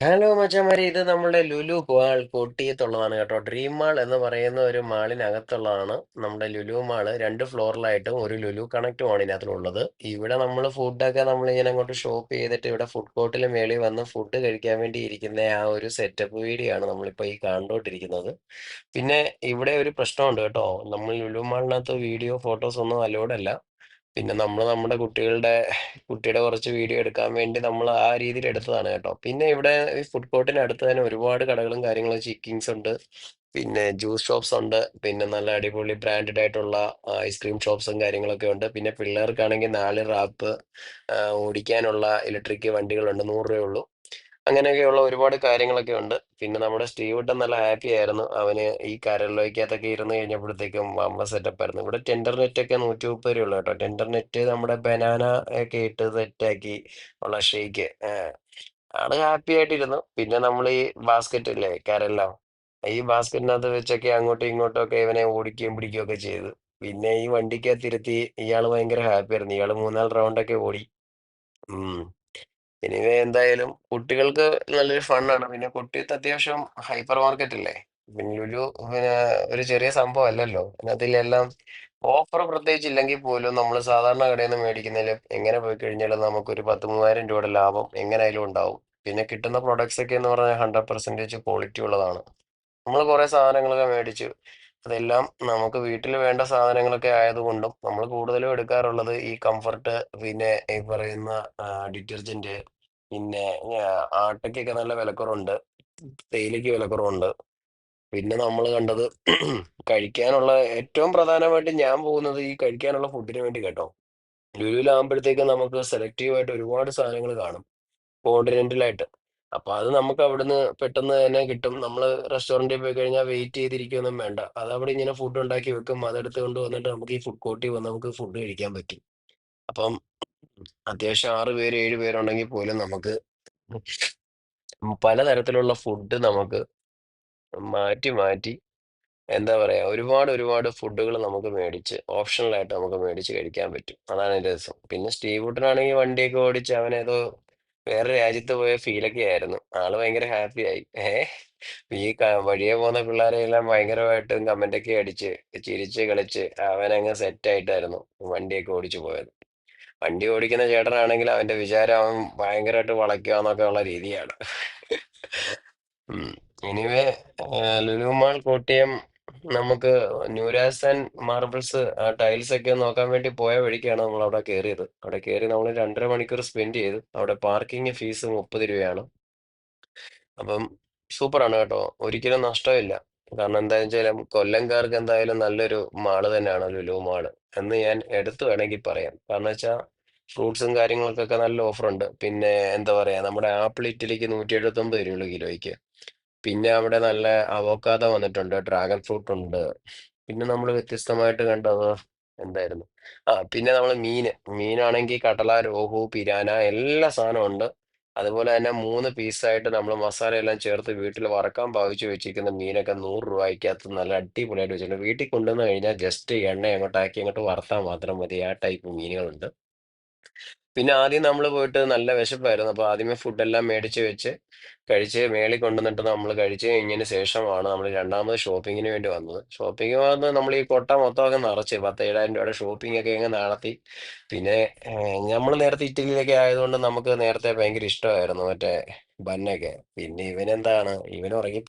Hello മച്ചാമാരി. ഇത് നമ്മുടെ Lulu mall കോട്ടയത്തുള്ളതാണ് കേട്ടോ. ഡ്രീം മാൾ എന്ന് പറയുന്ന ഒരു മാളിനകത്തുള്ളതാണ് നമ്മുടെ ലുലു മാൾ. രണ്ട് ഫ്ലോറിലായിട്ടും ഒരു ലുലു കണക്റ്റും ആണ് ഇതിനകത്തുള്ളത്. ഇവിടെ നമ്മൾ ഫുഡൊക്കെ നമ്മൾ ഇങ്ങനെ അങ്ങോട്ട് ഷോപ്പ് ചെയ്തിട്ട് ഇവിടെ ഫുഡ് കോർട്ടിൽ മേളിൽ വന്ന് ഫുഡ് കഴിക്കാൻ വേണ്ടി ഇരിക്കുന്ന ആ ഒരു സെറ്റപ്പ് വീഡിയോ ആണ് നമ്മളിപ്പോൾ ഈ കണ്ടുകൊണ്ടിരിക്കുന്നത്. പിന്നെ ഇവിടെ ഒരു പ്രശ്നമുണ്ട് കേട്ടോ. നമ്മൾ ലുലു മാളിനകത്ത് വീഡിയോ ഫോട്ടോസ് ഒന്നും അലോഡല്ല പിന്നെ നമ്മൾ നമ്മുടെ കുട്ടികളുടെ കുട്ടിയുടെ കുറച്ച് വീഡിയോ എടുക്കാൻ വേണ്ടി നമ്മൾ ആ രീതിയിൽ എടുത്തതാണ് കേട്ടോ. പിന്നെ ഇവിടെ ഈ ഫുഡ് കോർട്ടിന് അടുത്ത് തന്നെ ഒരുപാട് കടകളും കാര്യങ്ങളും ചിക്കിങ്സ് ഉണ്ട്. പിന്നെ ജ്യൂസ് ഷോപ്സ് ഉണ്ട്. പിന്നെ നല്ല അടിപൊളി ബ്രാൻഡഡ് ആയിട്ടുള്ള ഐസ്ക്രീം ഷോപ്സും കാര്യങ്ങളൊക്കെ ഉണ്ട്. പിന്നെ പിള്ളേർക്കാണെങ്കിൽ നാല് റാപ്പ് ഓടിക്കാനുള്ള ഇലക്ട്രിക് വണ്ടികളുണ്ട്. നൂറ് 100 ഉള്ളൂ. അങ്ങനെയൊക്കെയുള്ള ഒരുപാട് കാര്യങ്ങളൊക്കെ ഉണ്ട്. പിന്നെ നമ്മുടെ സ്റ്റീവുട്ടൻ നല്ല ഹാപ്പി ആയിരുന്നു. അവന് ഈ കരലോയ്ക്കകത്തൊക്കെ ഇരുന്ന് കഴിഞ്ഞപ്പോഴത്തേക്കും വമ്പ സെറ്റപ്പ് ആയിരുന്നു ഇവിടെ ടെൻഡർ നെറ്റൊക്കെ രൂ. 130 ഉള്ളു കേട്ടോ. ടെൻഡർ നെറ്റ് നമ്മുടെ ബനാന ഒക്കെ ഇട്ട് സെറ്റാക്കി ഉള്ള ഷെയ്ക്ക് ആൾ ഹാപ്പി ആയിട്ടിരുന്നു. പിന്നെ നമ്മൾ ഈ ബാസ്ക്കറ്റ് ഇല്ലേ കരല്ലോ, ഈ ബാസ്ക്കറ്റിനകത്ത് വെച്ചൊക്കെ അങ്ങോട്ടും ഇങ്ങോട്ടും ഒക്കെ ഇവനെ ഓടിക്കുകയും പിടിക്കുകയും ഒക്കെ ചെയ്തു. പിന്നെ ഈ വണ്ടിക്കകത്തിരുത്തി ഇയാൾ ഭയങ്കര ഹാപ്പി ആയിരുന്നു. 3, 4 റൗണ്ടൊക്കെ ഓടി. ഉം. എനിവേ എന്തായാലും കുട്ടികൾക്ക് നല്ലൊരു ഫണ്ണാണ്. പിന്നെ കുട്ടികൾക്ക് അത്യാവശ്യം ഹൈപ്പർ മാർക്കറ്റ് അല്ലേ? പിന്നെ ലുലു പിന്നെ ഒരു ചെറിയ സംഭവം അല്ലല്ലോ. അതിലെല്ലാം ഓഫർ പ്രത്യേകിച്ച് ഇല്ലെങ്കിൽ പോലും നമ്മൾ സാധാരണ കടയിൽ നിന്ന് മേടിക്കുന്നതിൽ എങ്ങനെ പോയി കഴിഞ്ഞാലും നമുക്കൊരു 10, 3000 രൂപയുടെ ലാഭം എങ്ങനായാലും ഉണ്ടാവും. പിന്നെ കിട്ടുന്ന പ്രൊഡക്ട്സ് ഒക്കെ എന്ന് പറഞ്ഞാൽ 100% ക്വാളിറ്റി ഉള്ളതാണ്. നമ്മൾ കുറെ സാധനങ്ങളൊക്കെ മേടിച്ചു. അതെല്ലാം നമുക്ക് വീട്ടിൽ വേണ്ട സാധനങ്ങളൊക്കെ ആയതുകൊണ്ടും നമ്മൾ കൂടുതലും എടുക്കാറുള്ളത് ഈ കംഫർട്ട് പിന്നെ ഈ പറയുന്ന ഡിറ്റർജന്റ് പിന്നെ ആട്ടയ്ക്കൊക്കെ നല്ല വിലക്കുറവുണ്ട്. തേയിലയ്ക്ക് വിലക്കുറവുണ്ട്. പിന്നെ നമ്മൾ കണ്ടത് കഴിക്കാനുള്ള ഏറ്റവും പ്രധാനമായിട്ട് ഞാൻ പോകുന്നത് ഈ കഴിക്കാനുള്ള ഫുഡിന് വേണ്ടി കേട്ടോ. ലുലുവിലാകുമ്പോഴത്തേക്ക് നമുക്ക് സെലക്റ്റീവ് ആയിട്ട് ഒരുപാട് സാധനങ്ങൾ കാണും. കോണ്ടിനെന്റലായിട്ട്. അപ്പൊ അത് നമുക്ക് അവിടുന്ന് പെട്ടെന്ന് തന്നെ കിട്ടും. നമ്മൾ റെസ്റ്റോറന്റിൽ പോയി കഴിഞ്ഞാൽ വെയിറ്റ് ചെയ്തിരിക്കുകയൊന്നും വേണ്ട. അതവിടെ ഇങ്ങനെ ഫുഡ് ഉണ്ടാക്കി വെക്കും. അതെടുത്ത് കൊണ്ട് വന്നിട്ട് നമുക്ക് ഈ ഫുഡ് കോർട്ടിൽ വന്ന് നമുക്ക് ഫുഡ് കഴിക്കാൻ പറ്റും. അപ്പം അത്യാവശ്യം ആറ് പേര് ഏഴ് പേരുണ്ടെങ്കിൽ പോലും നമുക്ക് പലതരത്തിലുള്ള ഫുഡ് നമുക്ക് മാറ്റി മാറ്റി എന്താ പറയാ ഒരുപാട് ഒരുപാട് ഫുഡുകൾ നമുക്ക് മേടിച്ച് ഓപ്ഷണലായിട്ട് നമുക്ക് മേടിച്ച് കഴിക്കാൻ പറ്റും. അതാണ് എന്റെ രസം. പിന്നെ സ്റ്റീവ് വുഡനാണെങ്കിൽ വണ്ടിയൊക്കെ ഓടിച്ച് അവനേതോ വേറെ രാജ്യത്ത് പോയ ഫീലൊക്കെ ആയിരുന്നു. ആൾ ഭയങ്കര ഹാപ്പി ആയി. ഏഹ് ഈ വഴിയെ പോകുന്ന പിള്ളേരെല്ലാം ഭയങ്കരമായിട്ടും കമന്റൊക്കെ അടിച്ച് ചിരിച്ച് കളിച്ച് അവനങ്ങ് സെറ്റായിട്ടായിരുന്നു വണ്ടിയൊക്കെ ഓടിച്ചു പോയത്. വണ്ടി ഓടിക്കുന്ന ചേട്ടനാണെങ്കിൽ അവന്റെ വിചാരം അവൻ ഭയങ്കരമായിട്ട് വളയ്ക്കുക എന്നൊക്കെ ഉള്ള രീതിയാണ്. എനിവേ ലുലുമാൾ ലുലു മാൾ കോട്ടയം നമുക്ക് ന്യൂരാസൻ മാർബിൾസ് ആ ടൈൽസ് ഒക്കെ നോക്കാൻ വേണ്ടി പോയ വഴിക്കാണ് നമ്മൾ അവിടെ കയറിയത്. അവിടെ കയറി നമ്മൾ 2 1/2 മണിക്കൂർ സ്പെൻഡ് ചെയ്തു. അവിടെ പാർക്കിംഗ് ഫീസ് 30 രൂപയാണ്. അപ്പം സൂപ്പറാണ് കേട്ടോ. ഒരിക്കലും നഷ്ടമില്ല. കാരണം എന്താണെന്ന് വെച്ചാൽ കൊല്ലംകാർക്ക് എന്തായാലും നല്ലൊരു മാൾ തന്നെയാണ് ലുലു മാൾ എന്ന് ഞാൻ എടുത്തു വേണമെങ്കിൽ പറയാം. കാരണം വെച്ചാൽ ഫ്രൂട്ട്സും കാര്യങ്ങൾക്കൊക്കെ നല്ല ഓഫറുണ്ട്. പിന്നെ എന്താ പറയാ നമ്മുടെ ആപ്പിൾ ഇറ്റലിക്ക് 179 രൂപയുള്ളൂ കിലോയ്ക്ക്. പിന്നെ അവിടെ നല്ല അവോക്കാത വന്നിട്ടുണ്ട്. ഡ്രാഗൺ ഫ്രൂട്ട് ഉണ്ട്. പിന്നെ നമ്മൾ വ്യത്യസ്തമായിട്ട് കണ്ടത് എന്തായിരുന്നു? ആ പിന്നെ നമ്മൾ മീന്. മീനാണെങ്കിൽ കടല, രോഹു, പിരാന എല്ലാ സാധനവും ഉണ്ട്. അതുപോലെ തന്നെ മൂന്ന് പീസായിട്ട് മസാല എല്ലാം ചേർത്ത് വീട്ടിൽ വറക്കാൻ ഭാവിച്ച് വെച്ചിരിക്കുന്ന മീനൊക്കെ നൂറ് രൂപയ്ക്കകത്ത് നല്ല അടിപൊളിയായിട്ട് വെച്ചിട്ടുണ്ട്. വീട്ടിൽ കൊണ്ടുവന്ന് കഴിഞ്ഞാൽ ജസ്റ്റ് എണ്ണ അങ്ങോട്ടാക്കി അങ്ങോട്ട് വറുത്താൽ മാത്രം മതി. ആ ടൈപ്പ് മീനുകളുണ്ട്. പിന്നെ ആദ്യം നമ്മൾ പോയിട്ട് നല്ല വിശപ്പായിരുന്നു. അപ്പൊ ആദ്യമേ ഫുഡെല്ലാം മേടിച്ച് വെച്ച് കഴിച്ച് മേളിൽ കൊണ്ടുവന്നിട്ട് നമ്മൾ കഴിച്ച് കഴിഞ്ഞതിന് ശേഷമാണ് നമ്മൾ രണ്ടാമത് ഷോപ്പിങ്ങിന് വേണ്ടി വന്നത്. ഷോപ്പിംഗ് വന്ന് നമ്മൾ ഈ കൊട്ട മൊത്തമൊക്കെ നിറച്ച് 10, 7000 രൂപയുടെ ഷോപ്പിംഗ് ഒക്കെ അങ്ങ് നടത്തി. പിന്നെ നമ്മൾ നേരത്തെ ഇറ്റലിയിലൊക്കെ ആയതുകൊണ്ട് നമുക്ക് നേരത്തെ ഭയങ്കര ഇഷ്ടമായിരുന്നു മറ്റേ ബന്നൊക്കെ. പിന്നെ ഇവനെന്താണ് ഇവൻ ഉറങ്ങി